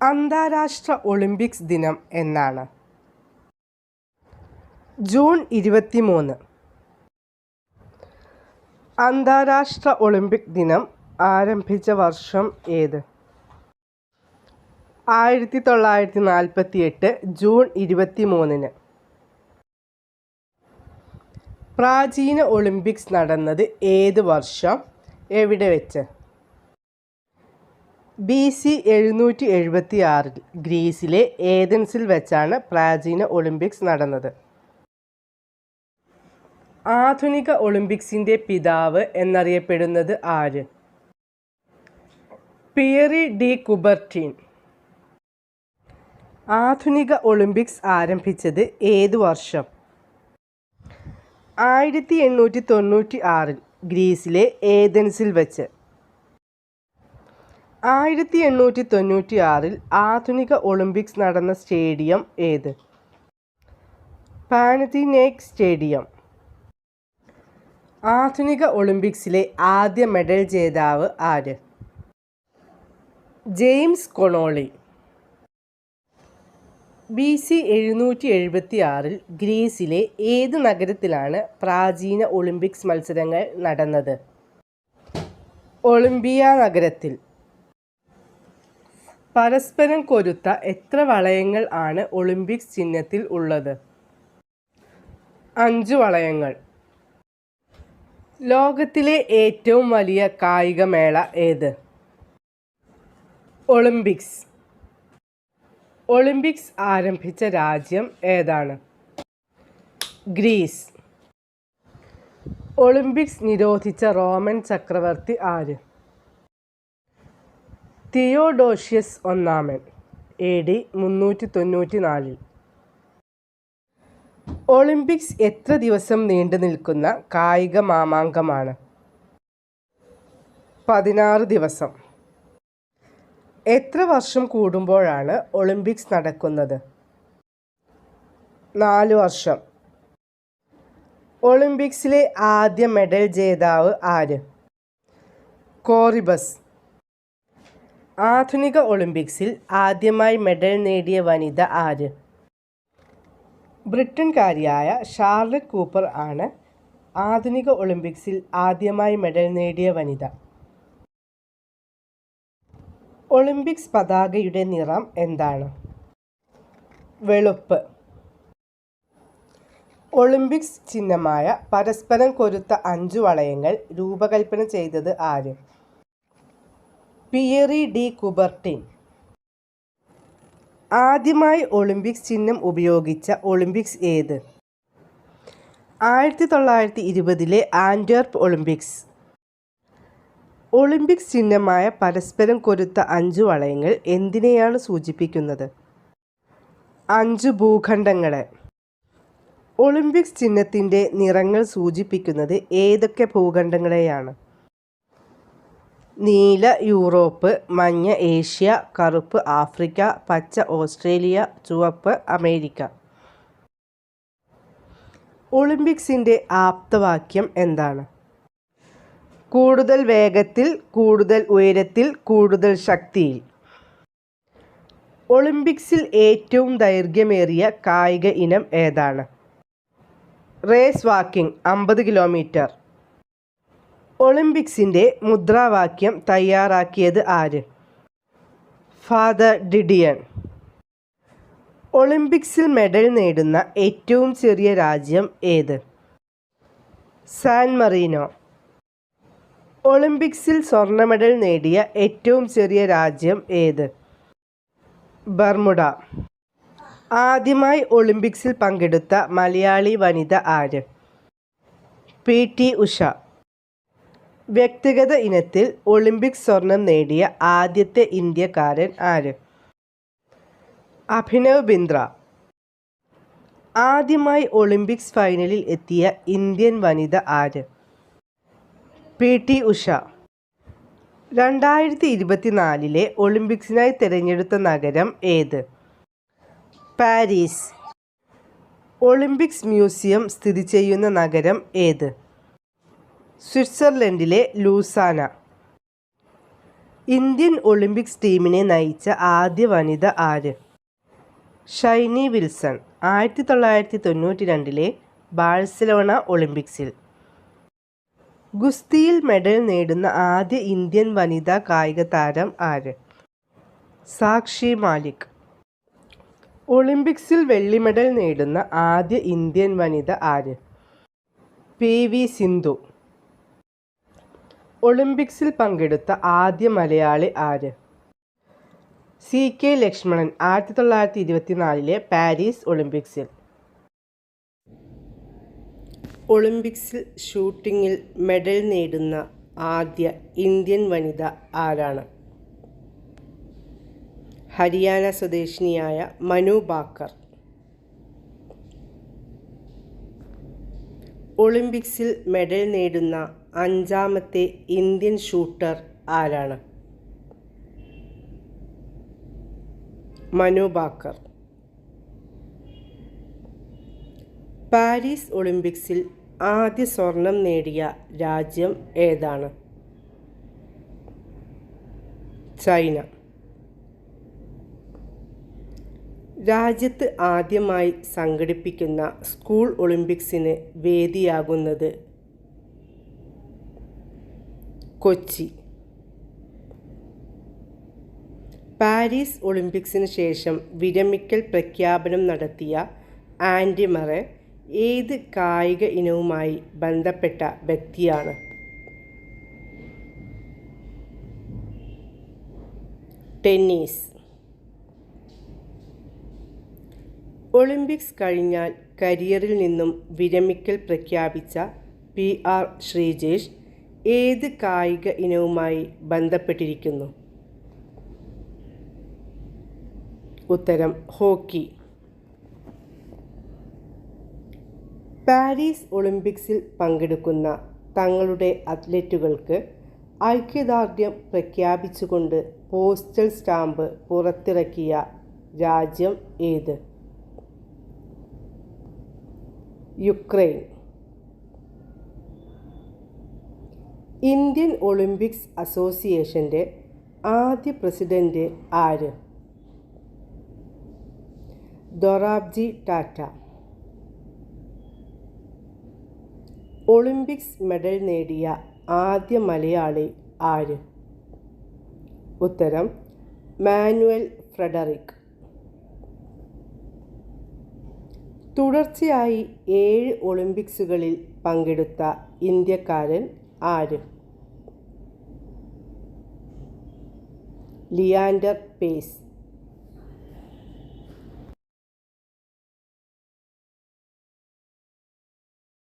അന്താരാഷ്ട്ര ഒളിമ്പിക്സ് ദിനം എന്നാണ്. ജൂൺ ഇരുപത്തിമൂന്ന്. അന്താരാഷ്ട്ര ഒളിമ്പിക് ദിനം ആരംഭിച്ച വർഷം ഏത്? ആയിരത്തി തൊള്ളായിരത്തി നാൽപ്പത്തി എട്ട് ജൂൺ ഇരുപത്തി മൂന്നിന് പ്രാചീന ഒളിമ്പിക്സ് നടന്നത് ഏത് വർഷം? എവിടെ വെച്ച്? ബി സി എഴുന്നൂറ്റി എഴുപത്തി ആറിൽ ഗ്രീസിലെ ഏതൻസിൽ വെച്ചാണ് പ്രാചീന ഒളിമ്പിക്സ് നടന്നത്. ആധുനിക ഒളിമ്പിക്സിന്റെ പിതാവ് എന്നറിയപ്പെടുന്നത് ആര്? Pierre de Coubertin. ആധുനിക ഒളിമ്പിക്സ് ആരംഭിച്ചത് ഏത് വർഷം? ആയിരത്തി എണ്ണൂറ്റി തൊണ്ണൂറ്റി ആറിൽ ഗ്രീസിലെ ഏതൻസിൽ വെച്ച്. ആയിരത്തി എണ്ണൂറ്റി തൊണ്ണൂറ്റി ആറിൽ ആധുനിക ഒളിമ്പിക്സ് നടന്ന സ്റ്റേഡിയം ഏത്? Panathenaic stadium. ആധുനിക ഒളിമ്പിക്സിലെ ആദ്യ മെഡൽ ജേതാവ് ആര്? ജെയിംസ് കൊണോളി. ബി സി എഴുന്നൂറ്റി എഴുപത്തി ആറിൽ ഗ്രീസിലെ ഏത് നഗരത്തിലാണ് പ്രാചീന ഒളിമ്പിക്സ് മത്സരങ്ങൾ നടന്നത്? ഒളിമ്പിയ നഗരത്തിൽ. പരസ്പരം കൊരുത്ത എത്ര വളയങ്ങൾ ആണ് ഒളിമ്പിക്സ് ചിഹ്നത്തിൽ ഉള്ളത്? അഞ്ച് വളയങ്ങൾ. ലോകത്തിലെ ഏറ്റവും വലിയ കായികമേള ഏത്? ഒളിമ്പിക്സ്. ഒളിമ്പിക്സ് ആരംഭിച്ച രാജ്യം ഏതാണ്? ഗ്രീസ്. ഒളിമ്പിക്സ് നിരോധിച്ച റോമൻ ചക്രവർത്തി ആര്? തിയോഡോഷ്യസ് ഒന്നാമൻ എ ഡി മുന്നൂറ്റി തൊണ്ണൂറ്റി നാലിൽ ഒളിമ്പിക്സ് എത്ര ദിവസം നീണ്ടു നിൽക്കുന്ന കായിക മാമാങ്കമാണ്? പതിനാറ് ദിവസം. എത്ര വർഷം കൂടുമ്പോഴാണ് ഒളിമ്പിക്സ് നടക്കുന്നത്? നാല് വർഷം. ഒളിമ്പിക്സിലെ ആദ്യ മെഡൽ ജേതാവ് ആര്? കോറിബസ്. ആധുനിക ഒളിമ്പിക്സിൽ ആദ്യമായി മെഡൽ നേടിയ വനിത ആര്? ബ്രിട്ടൻകാരിയായ ഷാർലറ്റ് കൂപ്പർ ആണ് ആധുനിക ഒളിമ്പിക്സിൽ ആദ്യമായി മെഡൽ നേടിയ വനിത. ഒളിമ്പിക്സ് പതാകയുടെ നിറം എന്താണ്? വെളുപ്പ്. ഒളിമ്പിക്സ് ചിഹ്നമായ പരസ്പരം കൊരുത്ത അഞ്ചു വളയങ്ങൾ രൂപകൽപ്പന ചെയ്തത് ആര്? Pierre de Coubertin. ആദ്യമായി ഒളിമ്പിക്സ് ചിഹ്നം ഉപയോഗിച്ച ഒളിമ്പിക്സ് ഏത്? ആയിരത്തി തൊള്ളായിരത്തി ഇരുപതിലെ ആൻഡ്വർപ്പ് ഒളിമ്പിക്സ്. ഒളിമ്പിക്സ് ചിഹ്നമായ പരസ്പരം കൊരുത്ത അഞ്ചു വളയങ്ങൾ എന്തിനെയാണ് സൂചിപ്പിക്കുന്നത്? അഞ്ചു ഭൂഖണ്ഡങ്ങളെ. ഒളിമ്പിക്സ് ചിഹ്നത്തിന്റെ നിറങ്ങൾ സൂചിപ്പിക്കുന്നത് ഏതൊക്കെ ഭൂഖണ്ഡങ്ങളെയാണ്? നീല യൂറോപ്പ് മഞ്ഞ ഏഷ്യ കറുപ്പ് ആഫ്രിക്ക പച്ച ഓസ്ട്രേലിയ ചുവപ്പ് അമേരിക്ക. ഒളിമ്പിക്സിന്റെ ആപ്തവാക്യം എന്താണ്? കൂടുതൽ വേഗത്തിൽ കൂടുതൽ ഉയരത്തിൽ കൂടുതൽ ശക്തിയിൽ. ഒളിമ്പിക്സിൽ ഏറ്റവും ദൈർഘ്യമേറിയ കായിക ഇനം ഏതാണ്? റേസ് വാക്കിംഗ് അമ്പത് കിലോമീറ്റർ. ഒളിമ്പിക്സിന്റെ മുദ്രാവാക്യം തയ്യാറാക്കിയത് ആര്? Father Didon. ഒളിമ്പിക്സിൽ മെഡൽ നേടുന്ന ഏറ്റവും ചെറിയ രാജ്യം ഏത്? San Marino. ഒളിമ്പിക്സിൽ സ്വർണ മെഡൽ നേടിയ ഏറ്റവും ചെറിയ രാജ്യം ഏത്? ബർമുഡ. ആദ്യമായി ഒളിമ്പിക്സിൽ പങ്കെടുത്ത മലയാളി വനിത ആര്? P T Usha. വ്യക്തിഗത ഇനത്തിൽ ഒളിമ്പിക് സ്വർണം നേടിയ ആദ്യത്തെ ഇന്ത്യക്കാരൻ ആര്? അഭിനവ് ബിന്ദ്ര. ആദ്യമായി ഒളിമ്പിക്സ് ഫൈനലിൽ എത്തിയ ഇന്ത്യൻ വനിത ആര്? P T Usha. രണ്ടായിരത്തി ഇരുപത്തിനാലിലെ ഒളിമ്പിക്സിനായി തിരഞ്ഞെടുത്ത നഗരം ഏത്? പാരീസ്. ഒളിമ്പിക്സ് മ്യൂസിയം സ്ഥിതി ചെയ്യുന്ന നഗരം ഏത്? സ്വിറ്റ്സർലൻഡിലെ ലൂസാന. ഇന്ത്യൻ ഒളിമ്പിക്സ് ടീമിനെ നയിച്ച ആദ്യ വനിത ആര്? ഷൈനി വിൽസൺ ആയിരത്തി തൊള്ളായിരത്തി തൊണ്ണൂറ്റി രണ്ടിലെ ബാഴ്സലോണ ഒളിമ്പിക്സിൽ. ഗുസ്തിയിൽ മെഡൽ നേടുന്ന ആദ്യ ഇന്ത്യൻ വനിതാ കായിക താരം ആര്? സാക്ഷി മാലിക്. ഒളിമ്പിക്സിൽ വെള്ളി മെഡൽ നേടുന്ന ആദ്യ ഇന്ത്യൻ വനിത ആര്? P V Sindhu. ഒളിമ്പിക്സിൽ പങ്കെടുത്ത ആദ്യ മലയാളി ആര്? സി കെ ലക്ഷ്മണൻ ആയിരത്തി തൊള്ളായിരത്തി ഇരുപത്തിനാലിലെ പാരീസ് ഒളിമ്പിക്സിൽ. ഒളിമ്പിക്സിൽ ഷൂട്ടിങ്ങിൽ മെഡൽ നേടുന്ന ആദ്യ ഇന്ത്യൻ വനിത ആരാണ്? ഹരിയാന സ്വദേശിനിയായ മനു ബാക്കർ. ഒളിമ്പിക്സിൽ മെഡൽ നേടുന്ന അഞ്ചാമത്തെ ഇന്ത്യൻ ഷൂട്ടർ ആരാണ്? മനു ബാക്കർ. പാരീസ് ഒളിമ്പിക്സിൽ ആദ്യ സ്വർണം നേടിയ രാജ്യം ഏതാണ്? ചൈന. രാജ്യത്ത് ആദ്യമായി സംഘടിപ്പിക്കുന്ന സ്കൂൾ ഒളിമ്പിക്സിന് വേദിയാകുന്നത് കൊച്ചി. പാരീസ് ഒളിമ്പിക്സിന് ശേഷം വിരമിക്കൽ പ്രഖ്യാപനം നടത്തിയ ആൻഡിമറെ ഏത് കായിക ഇനവുമായി ബന്ധപ്പെട്ട വ്യക്തിയാണ്? ടെന്നീസ്. ഒളിമ്പിക്സ് കഴിഞ്ഞാൽ കരിയറിൽ നിന്നും വിരമിക്കൽ പ്രഖ്യാപിച്ച പി ആർ ശ്രീജേഷ് ഏത് കായിക ഇനവുമായി ബന്ധപ്പെട്ടിരിക്കുന്നു? ഉത്തരം ഹോക്കി. പാരീസ് ഒളിമ്പിക്സിൽ പങ്കെടുക്കുന്ന തങ്ങളുടെ അത്ലറ്റുകൾക്ക് ഐക്യദാർഢ്യം പ്രഖ്യാപിച്ചുകൊണ്ട് പോസ്റ്റൽ സ്റ്റാമ്പ് പുറത്തിറക്കിയ രാജ്യം ഏത്? യുക്രൈൻ. ഇന്ത്യൻ ഒളിമ്പിക്സ് അസോസിയേഷന്റെ ആദ്യ പ്രസിഡന്റ് ആര്? ദൊറാബ്ജി ടാറ്റ. ഒളിമ്പിക്സ് മെഡൽ നേടിയ ആദ്യ മലയാളി ആര്? ഉത്തരം മാനുവൽ ഫ്രെഡറിക്. തുടർച്ചയായി ഏഴ് ഒളിമ്പിക്സുകളിൽ പങ്കെടുത്ത ഇന്ത്യക്കാരൻ ആര്? ലിയാൻഡർ പേസ്.